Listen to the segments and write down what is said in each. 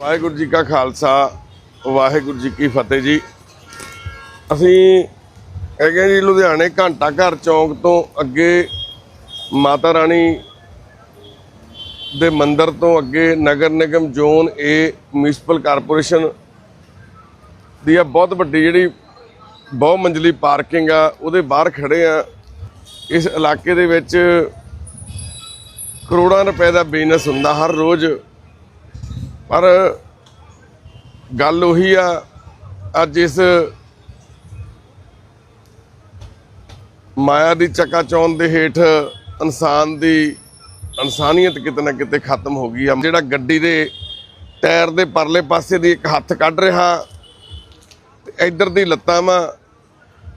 ਵਾਹਿਗੁਰੂ ਜੀ ਕਾ ਖਾਲਸਾ, ਵਾਹਿਗੁਰੂ ਜੀ ਕੀ ਫਤਿਹ ਜੀ। ਅਸੀਂ ਹੈਗੇ ਜੀ ਲੁਧਿਆਣੇ ਘੰਟਾ ਘਰ ਚੌਂਕ ਤੋਂ ਅੱਗੇ ਮਾਤਾ ਰਾਣੀ ਦੇ ਮੰਦਿਰ ਤੋਂ ਅੱਗੇ ਨਗਰ ਨਿਗਮ ਜ਼ੋਨ ਏ ਮਿਊਨਿਸਪਲ ਕਾਰਪੋਰੇਸ਼ਨ ਦੀ ਆ ਬਹੁਤ ਵੱਡੀ ਜਿਹੜੀ ਬਹੁ ਮੰਜ਼ਲੀ ਪਾਰਕਿੰਗ ਆ, ਉਹਦੇ ਬਾਹਰ ਖੜੇ ਆ। ਇਸ ਇਲਾਕੇ ਦੇ ਵਿੱਚ ਕਰੋੜਾਂ ਰੁਪਏ ਦਾ ਬਿਜ਼ਨਸ ਹੁੰਦਾ ਹਰ ਰੋਜ਼। ਪਰ ਗੱਲ ਉਹੀ ਆ, ਅੱਜ ਇਸ ਮਾਇਆ ਦੀ ਚਕਾਚੌਂਦ ਦੇ ਹੇਠ ਇਨਸਾਨ ਦੀ ਇਨਸਾਨੀਅਤ ਕਿਤੇ ਨਾ ਕਿਤੇ ਖਤਮ ਹੋ ਗਈ ਆ। ਜਿਹੜਾ ਗੱਡੀ ਦੇ ਟਾਇਰ ਦੇ ਪਰਲੇ ਪਾਸੇ ਦੀ ਇੱਕ ਹੱਥ ਕੱਢ ਰਿਹਾ, ਤੇ ਇੱਧਰ ਦੀ ਲੱਤਾਂ ਵਾ,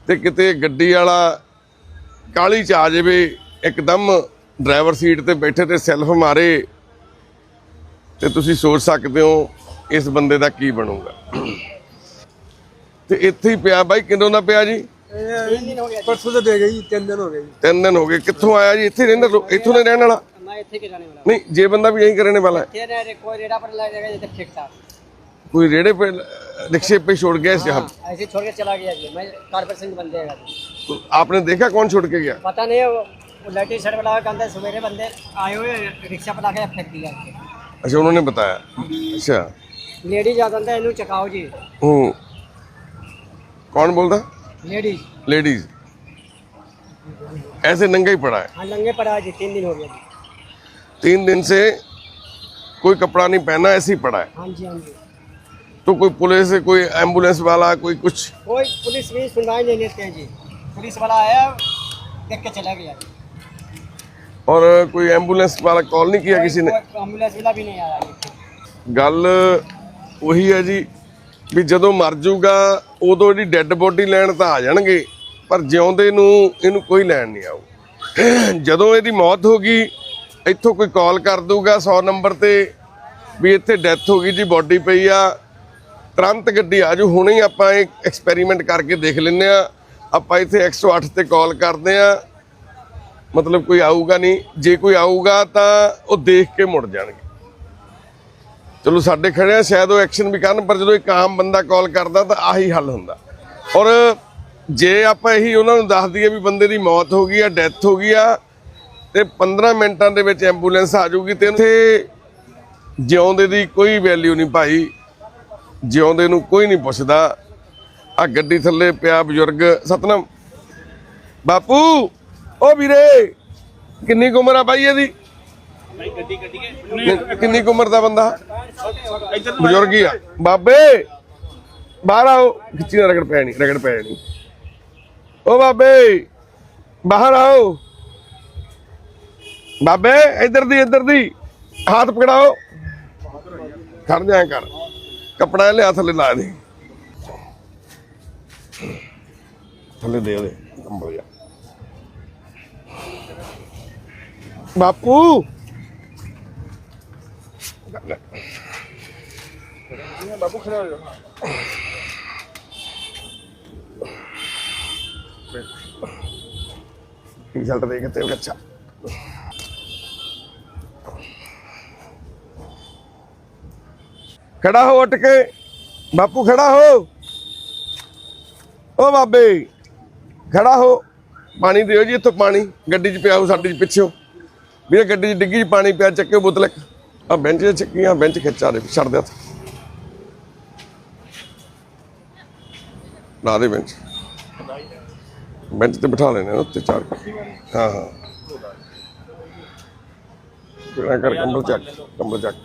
ਤੇ ਕਿਤੇ ਗੱਡੀ ਵਾਲਾ ਕਾਲੀ ਚ ਆ ਜਾਵੇ, ਇੱਕਦਮ ਡਰਾਈਵਰ ਸੀਟ ਤੇ ਬੈਠੇ ਤੇ ਸੈਲਫ ਮਾਰੇ। ਤੇ ਤੁਸੀਂ ਸੋਚ ਸਕਦੇ ਹੋ ਇਸ ਬੰਦੇ ਦਾ ਕੀ ਬਣੂਗਾ ਤੇ ਇੱਥੇ ਹੀ ਪਿਆ ਬਾਈ ਕਿੰਦੋਂ ਦਾ ਪਿਆ ਜੀ परसों से दे गई तीन दिन हो गए ਤਿੰਨ ਦਿਨ ਹੋ ਗਏ ਕਿੱਥੋਂ ਆਇਆ ਜੀ ਇੱਥੇ ਰਹਿੰਦਾ ਲੋ- ਇੱਥੋਂ ਦੇ ਰਹਿਣ ਵਾਲਾ मैं इतने के जाने वाला ਨਹੀਂ ਜੇ ਬੰਦਾ ਵੀ यहीं करने वाला है ये ना रे- कोई रेडा पर लग जाएगा जैसे ठीक था कोई रेड़े पे रिक्शे पे छोड़ गया इस यहाँ हाँ, ऐसे ही छोड़ के चला गया जी मैं कारपोरेशन बन जाएगा तो आपने देखा कौन छोड़ के गया पता नहीं वो वो लाइटिंग शर्ट वाला के अंदर सवेरे बंदे आए हुए रिक्शा पर आके फेंक दिया अच्छा उन्होंने बताया अच्छा लेडीज आ जाता है इन्हू चकाओ जी हूँ कौन बोलता लेडीज लेडीज ऐसे नंगा ही पड़ा है हाँ लंगे पर आज जी तीन दिन हो गया जी तीन दिन से कोई कपड़ा नहीं पहना ऐसे ही पड़ा है हाँ जी हाँ जी तो कोई पुलिस कोई एम्बुलेंस वाला कोई कुछ कोई पुलिस भी सुनवाई नहीं लेते हैं जी पुलिस वाला आया देख के चला गया जी और कोई एम्बुलेंस वाला कॉल नहीं किया किसी ने कोई एम्बुलेंस वाला भी नहीं आया जी ਗੱਲ ਉਹੀ ਹੈ ਜੀ ਵੀ ਜਦੋਂ ਮਰ ਜਾਊਗਾ ਉਦੋਂ ਇਹਦੀ ਡੈੱਡ ਬੋਡੀ ਲੈਣ ਤਾਂ ਆ ਜਾਣਗੇ ਪਰ ਜਿਉਂਦੇ ਨੂੰ ਇਹਨੂੰ ਕੋਈ ਲੈਣ ਨਹੀਂ ਆਊ ਜਦੋਂ ਇਹਦੀ ਮੌਤ ਹੋ ਗਈ ਇੱਥੋਂ ਕੋਈ ਕਾਲ ਕਰ ਦੂਗਾ 100 ਨੰਬਰ ਤੇ ਵੀ ਇੱਥੇ ਡੈਥ ਹੋ ਗਈ ਜੀ ਬੋਡੀ ਪਈ ਆ ਤੁਰੰਤ ਗੱਡੀ ਆ ਜਾਊ ਹੁਣੇ ਹੀ ਆਪਾਂ ਇਹ ਐਕਸਪੈਰੀਮੈਂਟ ਕਰਕੇ ਦੇਖ ਲੈਂਦੇ ਆ ਆਪਾਂ ਇੱਥੇ 108 ਤੇ ਕਾਲ ਕਰਦੇ ਆ ਮਤਲਬ ਕੋਈ ਆਊਗਾ ਨਹੀਂ। ਜੇ ਕੋਈ ਆਊਗਾ ਤਾਂ ਉਹ ਦੇਖ ਕੇ ਮੁੜ ਜਾਣਗੇ। ਚਲੋ ਸਾਡੇ ਖੜੇ ਆ ਸ਼ਾਇਦ ਉਹ ਐਕਸ਼ਨ ਵੀ ਕਰਨ, ਪਰ ਜਦੋਂ ਇੱਕ ਆਮ ਬੰਦਾ ਕਾਲ ਕਰਦਾ ਤਾਂ ਆਹੀ ਹੱਲ ਹੁੰਦਾ। ਔਰ ਜੇ ਆਪਾਂ ਇਹੀ ਉਹਨਾਂ ਨੂੰ ਦੱਸ ਦਈਏ ਵੀ ਬੰਦੇ ਦੀ ਮੌਤ ਹੋ ਗਈ ਆ ਡੈਥ ਹੋ ਗਈ ਆ, ਤੇ 15 ਮਿੰਟਾਂ ਦੇ ਵਿੱਚ ਐਂਬੂਲੈਂਸ ਆ ਜਾਊਗੀ ਤੇ ਇੱਥੇ ਜਿਉਂਦੇ ਦੀ ਕੋਈ ਵੈਲਿਊ ਨਹੀਂ ਭਾਈ। ਜਿਉਂਦੇ ਨੂੰ ਕੋਈ ਨਹੀਂ ਪੁੱਛਦਾ। ਆ ਗੱਡੀ ਥੱਲੇ ਪਿਆ ਬਜ਼ੁਰਗ। ਸਤਨਾਮ। ਬਾਪੂ! ਓ ਵੀਰੇ ਕਿੰਨੀ ਉਮਰ ਆ ਬਾਈ ਇਹਦੀ? ਕਿੰਨੀ ਕੁ ਉਮਰ ਦਾ ਬੰਦਾ? ਬਜ਼ੁਰਗ ਹੀ ਆ। ਬਾਬੇ ਬਾਹਰ ਆਓ। ਖਿੱਚੀ ਨਾ ਰਗੜ ਪੈਣੀ ਰਗੜ ਪੈਣੀ। ਓ ਬਾਬੇ ਬਾਹਰ ਆਓ। ਬਾਬੇ ਇੱਧਰ ਦੀ ਇੱਧਰ ਦੀ। ਹੱਥ ਪਕੜਾਓ। ਖੜ ਜਾ ਕਰ। ਕਪੜਾ ਲਿਆ ਥੱਲੇ ਲਾ ਦੇ। ਥੱਲੇ ਦੇ ਉਹਦੇ। ਕੰਬਲ ਜਾ ਬਾਪੂ बाबू खड़े हो जाओ ਰਿਜ਼ਲਟ ਦੇ ਕੇ ਤੇ ਅੱਛਾ ਖੜਾ ਹੋ ਉੱਠ ਕੇ ਬਾਪੂ ਖੜਾ ਹੋ ਓ ਬਾਬੇ ਖੜਾ ਹੋ ਪਾਣੀ ਦਿਓ ਜੀ ਇੱਥੋਂ ਪਾਣੀ ਗੱਡੀ 'ਚ ਪਿਆ ਹੋ ਸਾਡੀ 'ਚ ਪਿੱਛੋਂ ਵੀਰੇ ਗੱਡੀ 'ਚ ਡਿੱਗੀ 'ਚ ਪਾਣੀ ਪਿਆ, ਚੱਕਿਓ ਬੋਤਲ ਆ ਬੈਂਚ 'ਤੇ ਚੱਕੀਆਂ, ਬੈਂਚ ਖਿੱਚਾ ਦੇ ਛੱਡ ਦੇ ਲਾ ਦੇ ਬੈਂਚ। ਬੈਂਚ ਤੇ ਬਿਠਾ ਲੈਣੇ ਉੱਤੇ ਚਾੜ ਹਾਂ ਹਾਂ। ਕਿਹੜਾ ਕਰ, ਕੰਬਲ ਚੱਕ ਕੰਬਲ ਚੱਕ।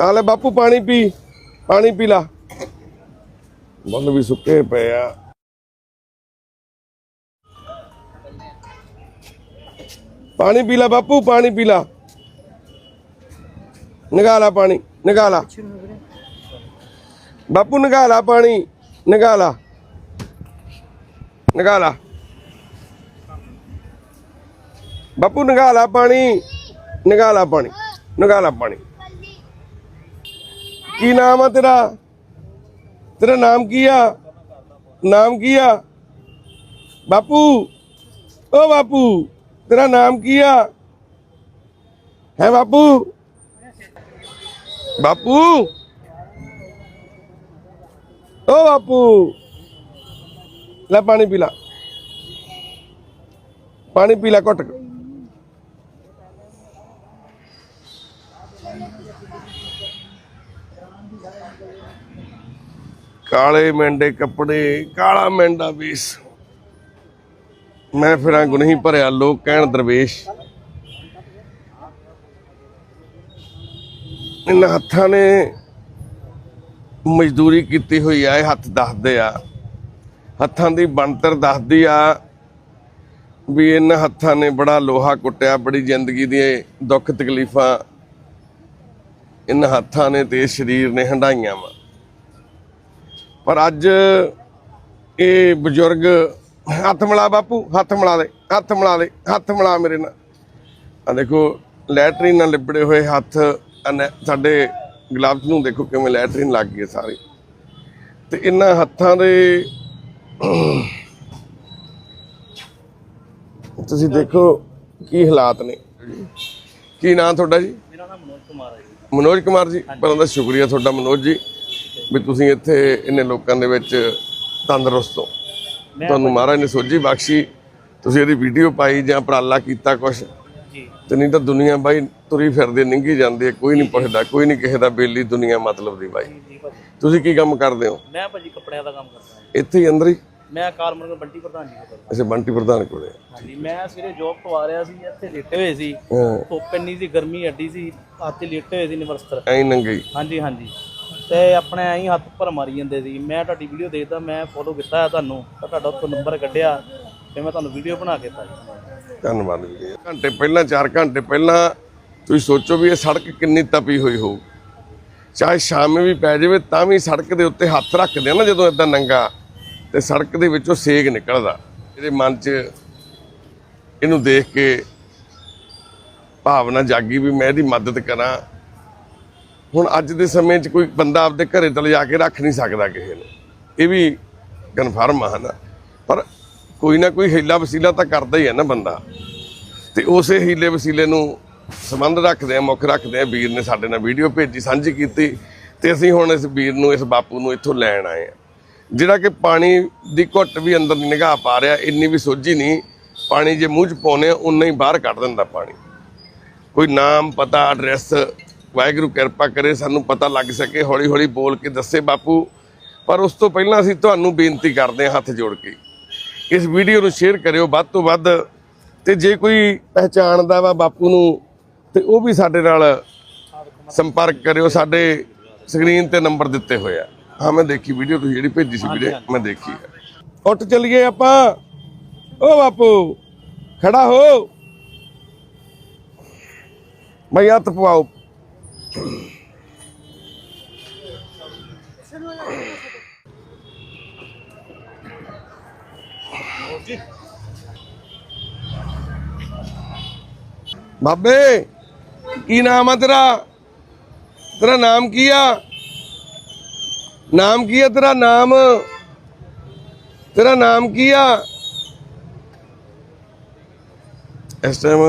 ਆ ਬਾਪੂ, ਪਾਣੀ ਪੀ ਪਾਣੀ ਪੀ ਲਾ। ਬੁੱਲ ਵੀ ਸੁੱਕੇ ਪਏ ਆ। ਪਾਣੀ ਪੀ ਲਾ ਬਾਪੂ, ਪਾਣੀ ਪੀ ਲਾ। ਨਿਗਾਲਾ ਪਾਣੀ ਨਿਗਾਲਾ ਬਾਪੂ ਨਿਗਾਲਾ ਪਾਣੀ ਨਿਗਾਲਾ ਨਿਗਾਲਾ ਬਾਪੂ ਨਿਗਾਲਾ ਪਾਣੀ ਨਿਗਾਲਾ ਪਾਣੀ ਨਿਗਾਲਾ ਪਾਣੀ। ਕੀ ਨਾਮ ਆ ਤੇਰਾ? ਤੇਰਾ ਨਾਮ ਕੀ ਆ? ਨਾਮ ਕੀ ਆ? ਬਾਪੂ, ਓ ਬਾਪੂ। ਤੇਰਾ ਨਾਮ ਕੀ ਆ? ਹੈ ਬਾਪੂ? ਬਾਪੂ? ਓ ਬਾਪੂ। ਲੈ ਪਾਣੀ ਪੀ ਲਾ। ਪਾਣੀ ਪੀ ਲੈ ਘੁੱਟ ਕਾਲੇ ਮੈਂਡੇ ਕੱਪੜੇ, ਕਾਲਾ ਮੈਂਡਾ ਬੀਸ ਮੈਂ ਫਿਰਾਂ ਗੁਨਹੀ ਭਰਿਆ, ਲੋਕ ਕਹਿਣ ਦਰਵੇਸ਼। ਇਹਨਾਂ ਹੱਥਾਂ ਨੇ ਮਜ਼ਦੂਰੀ ਕੀਤੀ ਹੋਈ ਆ, ਇਹ ਹੱਥ ਦੱਸਦੇ ਆ। ਹੱਥਾਂ ਦੀ ਬਣਤਰ ਦੱਸਦੀ ਆ ਵੀ ਇਹਨਾਂ ਹੱਥਾਂ ਨੇ ਬੜਾ ਲੋਹਾ ਕੁੱਟਿਆ, ਬੜੀ ਜ਼ਿੰਦਗੀ ਦੀ ਦੁੱਖ ਤਕਲੀਫਾਂ ਇਹਨਾਂ ਹੱਥਾਂ ਨੇ ਤੇ ਸਰੀਰ ਨੇ ਹੰਡਾਈਆਂ ਵਾ। ਪਰ ਅੱਜ ਇਹ ਬਜ਼ੁਰਗ ਹੱਥ ਮਿਲਾ ਬਾਪੂ ਹੱਥ ਮਿਲਾ ਦੇ ਹੱਥ ਮਿਲਾ ਦੇ ਹੱਥ ਮਿਲਾ ਮੇਰੇ ਨਾਲ। ਆ ਦੇਖੋ ਲੈਟਰੀਨ ਨਾਲ ਲਿਬੜੇ ਹੋਏ ਹੱਥ ਸਾਡੇ ਗਲਵਸ ਨੂੰ ਦੇਖੋ ਕਿਵੇਂ ਲੈਟਰੀਨ ਲੱਗ ਗਈ ਹੈ ਸਾਰੇ। ਤੇ ਇਹਨਾਂ ਹੱਥਾਂ ਦੇ ਤੁਸੀਂ ਦੇਖੋ ਕੀ ਹਾਲਾਤ ਨੇ। ਕੀ ਨਾਂ ਤੁਹਾਡਾ ਜੀ? ਮੇਰਾ ਨਾਮ ਮਨੋਜ ਕੁਮਾਰ ਹੈ ਜੀ। ਮਨੋਜ ਕੁਮਾਰ ਜੀ ਪਹਿਲਾਂ ਤਾਂ ਸ਼ੁਕਰੀਆ ਤੁਹਾਡਾ ਮਨੋਜ ਜੀ ਵੀ ਤੁਸੀਂ ਇੱਥੇ ਇੰਨੇ ਲੋਕਾਂ ਦੇ ਵਿੱਚ ਤੰਦਰੁਸਤ ਹੋ। ਤੁਹਾਨੂੰ ਮਹਾਰਾਜ ਨੇ ਸੋਝੀ ਬਖਸ਼ੀ ਤੁਸੀਂ ਇਹਦੀ ਵੀਡੀਓ ਪਾਈ ਜਾਂ ਉਪਰਾਲਾ ਕੀਤਾ ਕੁਛ। ਤੇ ਨਹੀਂ ਤਾਂ ਦੁਨੀਆ ਬਾਈ ਤੁਰੀ ਫਿਰਦੀ ਨਿੰਗੀ ਜਾਂਦੀ ਹੈ ਕੋਈ ਨਹੀਂ ਪੁੱਛਦਾ ਕੋਈ ਨਹੀਂ ਕਿਸੇ ਦਾ ਬੇਲੀ ਦੁਨੀਆ ਮਤਲਬ ਦੀ ਬਾਈ। ਤੁਸੀਂ ਕੀ ਕੰਮ ਕਰਦੇ ਹੋ? ਮੈਂ ਭਾਜੀ ਕੱਪੜਿਆਂ ਦਾ ਕੰਮ ਕਰਦਾ ਇੱਥੇ ਹੀ ਅੰਦਰ ਹੀ? ਮੈਂ ਕਾਰ ਮੁਰਗਾ ਬੰਟੀ ਪ੍ਰਧਾਨ ਜੀ ਦਾ ਕਰਦਾ ਅੱਛਾ ਬੰਟੀ ਪ੍ਰਧਾਨ ਕੋਲੇ। ਹਾਂਜੀ ਮੈਂ ਸਵੇਰੇ ਜੌਬ ਤੋਂ ਆ ਰਿਹਾ ਸੀ ਇੱਥੇ ਲੇਟੇ ਹੋਏ ਸੀ। ਧੁੱਪ ਇੰਨੀ ਸੀ ਗਰਮੀ ਅੱਡੀ ਸੀ ਹੱਥ ਲੇਟੇ ਹੋਏ ਸੀ ਨਿਵਰਸਤਰ ਐਂ ਨੰਗੀ ਹਾਂਜੀ ਹਾਂਜੀ। ਤੇ ਆਪਣੇ ਐਂ ਹੱਥ ਭਰ ਮਾਰੀ ਜਾਂਦੇ ਸੀ। ਮੈਂ ਤੁਹਾਡੀ ਵੀਡੀਓ ਦੇਖਦਾ, ਮੈਂ ਫੋਲੋ ਕੀਤਾ ਹੈ ਤੁਹਾਨੂੰ, ਤਾਂ ਤੁਹਾਡਾ ਉੱਥੋਂ ਨੰਬਰ ਕੱਢਿਆ ਤੇ ਮੈਂ ਤੁਹਾਨੂੰ ਵੀਡੀਓ ਬਣਾ ਕੇ ਪਾਈ ਧੰਨਵਾਦ ਵੀਰੇ ਘੰਟੇ ਪਹਿਲਾਂ 4 ਘੰਟੇ ਪਹਿਲਾਂ ਤੁਸੀਂ ਸੋਚੋ ਵੀ ਇਹ ਸੜਕ ਕਿੰਨੀ ਤਪੀ ਹੋਈ ਹੋਊ। ਚਾਹੇ ਸ਼ਾਮ ਵੀ ਪੈ ਜਾਵੇ, ਤਾਂ ਵੀ ਸੜਕ ਦੇ ਉੱਤੇ ਹੱਥ ਰੱਖਦੇ ਆ ਨਾ ਜਦੋਂ ਇਦਾਂ ਨੰਗਾ, ਤੇ ਸੜਕ ਦੇ ਵਿੱਚੋਂ ਸੇਕ ਨਿਕਲਦਾ। ਇਹਦੇ ਮਨ 'ਚ ਇਹਨੂੰ ਦੇਖ ਕੇ ਭਾਵਨਾ ਜਾਗੀ ਵੀ ਮੈਂ ਇਹਦੀ ਮਦਦ ਕਰਾਂ। ਹੁਣ ਅੱਜ ਦੇ ਸਮੇਂ 'ਚ ਕੋਈ ਬੰਦਾ ਆਪਦੇ ਘਰੇ ਤਲੇ ਲਿਜਾ ਕੇ ਰੱਖ ਨਹੀਂ ਸਕਦਾ ਕਿਸੇ ਨੂੰ। ਇਹ ਵੀ ਕਨਫਰਮ ਆ ਨਾ ਪਰ ਕੋਈ ਨਾ ਕੋਈ ਹੀਲਾ ਵਸੀਲਾ ਤਾਂ ਕਰਦਾ ਹੀ ਹੈ ਨਾ ਬੰਦਾ। ਤੇ ਉਸੇ ਹੀਲੇ ਵਸੀਲੇ ਨੂੰ ਸੰਬੰਧ ਰੱਖਦੇ ਆ, ਮੁੱਖ ਰੱਖਦੇ ਆ। ਵੀਰ ਨੇ ਸਾਡੇ ਨਾਲ ਵੀਡੀਓ ਭੇਜੀ, ਸਾਂਝੀ ਕੀਤੀ। ਤੇ ਅਸੀਂ ਹੁਣ ਇਸ ਵੀਰ ਨੂੰ, ਇਸ ਬਾਪੂ ਨੂੰ ਇੱਥੋਂ ਲੈਣ ਆਏ ਆ। ਜਿਹੜਾ ਕਿ ਪਾਣੀ ਦੀ ਘੁੱਟ ਵੀ ਅੰਦਰ ਨਹੀਂ ਨਿਗਾਹ ਪਾ ਰਿਹਾ, ਇੰਨੀ ਵੀ ਸੋਝੀ ਨਹੀਂ। ਪਾਣੀ ਜੇ ਮੂੰਹ ਚ ਪਾਉਨੇ ਆ, ਉਨਾ ਹੀ ਬਾਹਰ ਕੱਢ ਦਿੰਦਾ ਪਾਣੀ। ਕੋਈ ਨਾਮ, ਪਤਾ ਐਡਰੈਸ ਵਾਹਿਗੁਰੂ ਕਿਰਪਾ ਕਰੇ ਸਾਨੂੰ ਪਤਾ ਲੱਗ ਸਕੇ ਹੌਲੀ ਹੌਲੀ ਬੋਲ ਕੇ ਦੱਸੇ ਬਾਪੂ। ਪਰ ਉਸ ਤੋਂ ਪਹਿਲਾਂ ਅਸੀਂ ਤੁਹਾਨੂੰ ਬੇਨਤੀ ਕਰਦੇ ਹਾਂ ਹੱਥ ਜੋੜ ਕੇ। ਇਸ ਵੀਡੀਓ ਨੂੰ ਸ਼ੇਅਰ ਕਰਿਓ ਵੱਧ ਤੋਂ ਵੱਧ ਤੇ ਜੇ ਕੋਈ ਪਹਿਚਾਣਦਾ ਵਾ ਬਾਪੂ ਨੂੰ ਤੇ ਉਹ ਵੀ ਸਾਡੇ ਨਾਲ ਸੰਪਰਕ ਕਰਿਓ। ਸਾਡੇ ਸਕਰੀਨ ਤੇ ਨੰਬਰ ਦਿੱਤੇ ਹੋਏ ਆ। ਹਾਂ ਮੈਂ ਦੇਖੀ ਵੀਡੀਓ ਤੁਸੀਂ ਜਿਹੜੀ ਭੇਜੀ ਸੀ ਵੀਡੀਓ ਮੈਂ ਦੇਖੀ ਹੈ ਉੱਠ ਚੱਲੀਏ ਆਪਾਂ। ਓ ਬਾਪੂ ਖੜਾ ਹੋ। ਮੈਂ ਹੱਥ ਪਵਾਓ। ਬਾਬੇ, ਕੀ ਨਾਮ ਆ ਤੇਰਾ? ਤੇਰਾ ਨਾਮ ਕੀ ਆ? ਨਾਮ ਕੀ ਆ ਤੇਰਾ ਨਾਮ? ਤੇਰਾ ਨਾਮ ਕੀ ਆ? ਇਸ ਟਾਈਮ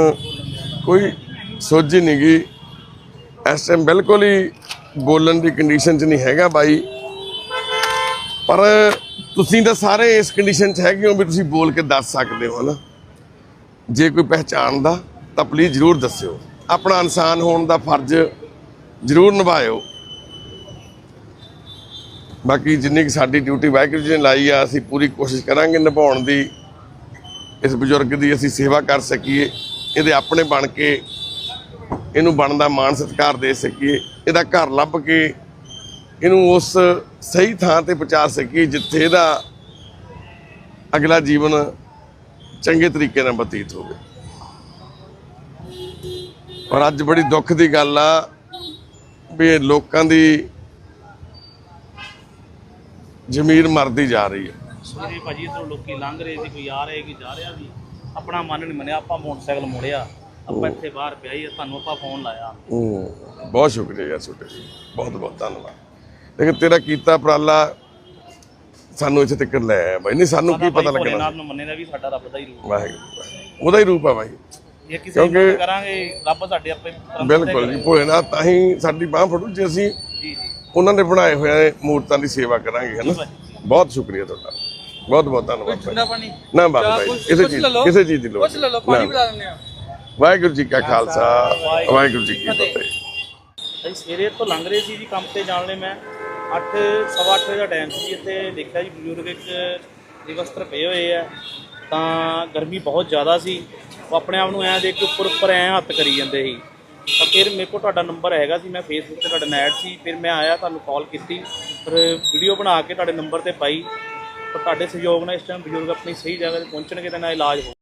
ਕੋਈ ਸੋਝੀ ਨਹੀਂ ਗਈ ਇਸ ਟਾਈਮ ਬਿਲਕੁਲ ਹੀ ਬੋਲਣ ਦੀ ਕੰਡੀਸ਼ਨ 'ਚ ਨਹੀਂ ਹੈਗਾ ਬਾਈ। ਪਰ ਤੁਸੀਂ ਤਾਂ ਸਾਰੇ ਇਸ ਕੰਡੀਸ਼ਨ 'ਚ ਹੈਗੇ ਹੋ ਵੀ ਤੁਸੀਂ ਬੋਲ ਕੇ ਦੱਸ ਸਕਦੇ ਹੋ ਨਾ। ਜੇ ਕੋਈ ਪਹਿਚਾਣਦਾ ਤਾਂ ਪਲੀਜ਼ ਜਰੂਰ ਦੱਸਿਓ। ਆਪਣਾ ਇਨਸਾਨ ਹੋਣ ਦਾ ਫਰਜ਼ ਜਰੂਰ ਨਿਭਾਇਓ। ਬਾਕੀ ਜਿੰਨੀ ਕਿ ਸਾਡੀ ਡਿਊਟੀ ਵਾਹਿਗੁਰੂ ਜੀ ਨੇ ਲਾਈ ਆ, ਅਸੀਂ ਪੂਰੀ ਕੋਸ਼ਿਸ਼ ਕਰਾਂਗੇ ਨਿਭਾਉਣ ਦੀ। ਇਸ ਬਜ਼ੁਰਗ ਦੀ ਅਸੀਂ ਸੇਵਾ ਕਰ ਸਕੀਏ, ਇਹਦੇ ਆਪਣੇ ਬਣ ਕੇ ਇਹਨੂੰ ਬਣਦਾ ਮਾਣ ਸਤਿਕਾਰ ਦੇ ਸਕੀਏ, ਇਹਦਾ ਘਰ ਲੱਭ ਕੇ ਇਹਨੂੰ ਉਸ ਸਹੀ ਥਾਂ ਤੇ ਪਹੁੰਚਾ ਸਕੀਏ ਜਿੱਥੇ ਇਹਦਾ ਅਗਲਾ ਜੀਵਨ ਚੰਗੇ ਤਰੀਕੇ ਨਾਲ ਬਤੀਤ ਹੋਵੇ। ਪਰ ਅੱਜ ਬੜੀ ਦੁੱਖ ਦੀ ਗੱਲ ਆ ਵੀ ਲੋਕਾਂ ਦੀ ਜ਼ਮੀਰ ਮਰਦੀ ਜਾ ਰਹੀ ਹੈ। ਸਵੇਰੇ ਭਾਜੀ ਇੱਧਰੋਂ ਲੋਕੀ ਲੰਘ ਰਹੇ ਸੀ, ਕੋਈ ਆ ਰਿਹਾ ਕੋਈ ਜਾ ਰਿਹਾ ਵੀ? ਆਪਣਾ ਮਨ ਨਹੀਂ ਮੰਨਿਆ, ਆਪਾਂ ਮੋਟਰਸਾਈਕਲ ਮੋੜਿਆ। ਆਪਾਂ ਇੱਥੇ ਬਾਹਰ ਪਿਆ ਹੀ ਆ, ਤੁਹਾਨੂੰ ਆਪਾਂ ਫੋਨ ਲਾਇਆ। ਹੂੰ ਬਹੁਤ ਸ਼ੁਕਰੀਆ ਯਾਰ ਤੁਹਾਡੇ ਬਹੁਤ ਬਹੁਤ ਧੰਨਵਾਦ। ਲੇਕਿਨ ਤੇਰਾ ਕੀਤਾ ਉਪਰਾਲਾ ਸਾਨੂੰ ਇੱਥੇ ਤੱਕ ਲੈ ਆਇਆ ਬਾਈ। ਨਹੀਂ ਸਾਨੂੰ ਕੀ ਪਤਾ ਲੱਗਣਾ? ਭੋਲੇਨਾਥ ਨੂੰ ਮੰਨੇ ਦਾ ਵੀ ਸਾਡਾ ਰੱਬ ਦਾ ਹੀ ਰੂਪ ਵਾਹਿਗੁਰੂ ਵਾਹਿਗੁਰੂ। ਉਹਦਾ ਹੀ ਰੂਪ ਆ ਬਾਈ ਜੇ ਕਿਸੇ ਮਦਦ ਕਰਾਂਗੇ ਰੱਬ ਸਾਡੇ ਆਪੇ ਬਿਲਕੁਲ ਜੀ ਭੋਲੇਨਾਥ ਤਾਂ ਹੀ ਸਾਡੀ ਬਾਹ ਫੜੂ ਜੇ ਅਸੀਂ ਜੀ ਜੀ। ਉਹਨਾਂ ਦੇ ਬਣਾਏ ਹੋਏ ਮੂਰਤਾਂ ਦੀ ਸੇਵਾ ਕਰਾਂਗੇ ਹਨਾ? ਬਹੁਤ ਸ਼ੁਕਰੀਆ ਤੁਹਾਡਾ। ਬਹੁਤ ਬਹੁਤ ਧੰਨਵਾਦ ਨਾ ਬਾਤ ਭਾਈ ਕਿਸੇ ਚੀਜ਼ ਕਿਸੇ ਚੀਜ਼ ਦੀ ਲੋੜ ਪੁੱਛ ਲੈ ਲਓ ਪਾਣੀ ਨਾ। ਪਿਲਾ ਦਿੰਦੇ ਆ ਵਾਹਿਗੁਰੂ ਜੀ ਕਾ ਖਾਲਸਾ ਵਾਹਿਗੁਰੂ ਜੀ ਕੀ ਫਤਿਹ। ਅਸੀਂ ਸਵੇਰੇ ਤੋਂ ਲੰਘ ਰਹੇ ਸੀ ਜੀ ਕੰਮ ਤੇ ਜਾਣ ਲਈ ਮੈਂ। 8 ਸਵਾ ਅੱਠ ਵਜੇ ਦਾ ਟਾਈਮ ਸੀ ਇੱਥੇ। ਦੇਖਿਆ ਜੀ ਬਜ਼ੁਰਗ ਇੱਕ ਦੇ ਵਸਤਰ ਪਏ ਹੋਏ ਆ। ਤਾਂ ਗਰਮੀ ਬਹੁਤ ਜ਼ਿਆਦਾ ਸੀ। ਉਹ ਆਪਣੇ ਆਪ ਨੂੰ ਐਂ ਦੇਖ ਕੇ ਉੱਪਰ ਉੱਪਰ ਐਂ ਹੱਥ ਕਰੀ ਜਾਂਦੇ ਸੀ। ਤਾਂ ਫਿਰ ਮੇਰੇ ਕੋਲ ਤੁਹਾਡਾ ਨੰਬਰ ਹੈਗਾ ਸੀ। ਮੈਂ ਫੇਸਬੁੱਕ ਤੇ ਤੁਹਾਡਾ ਐਡ ਸੀ। ਫਿਰ ਮੈਂ ਆਇਆ ਤੁਹਾਨੂੰ ਕਾਲ ਕੀਤੀ। ਫਿਰ ਵੀਡੀਓ ਬਣਾ ਕੇ ਤੁਹਾਡੇ ਨੰਬਰ ਤੇ ਪਾਈ। ਪਰ ਤੁਹਾਡੇ ਸਹਿਯੋਗ ਨਾਲ ਇਸ ਟਾਈਮ ਬਜ਼ੁਰਗ ਆਪਣੀ ਸਹੀ ਜਗ੍ਹਾ ਤੇ ਪਹੁੰਚਣਗੇ ਤੇ ਨਾਲ ਇਲਾਜ ਹੋ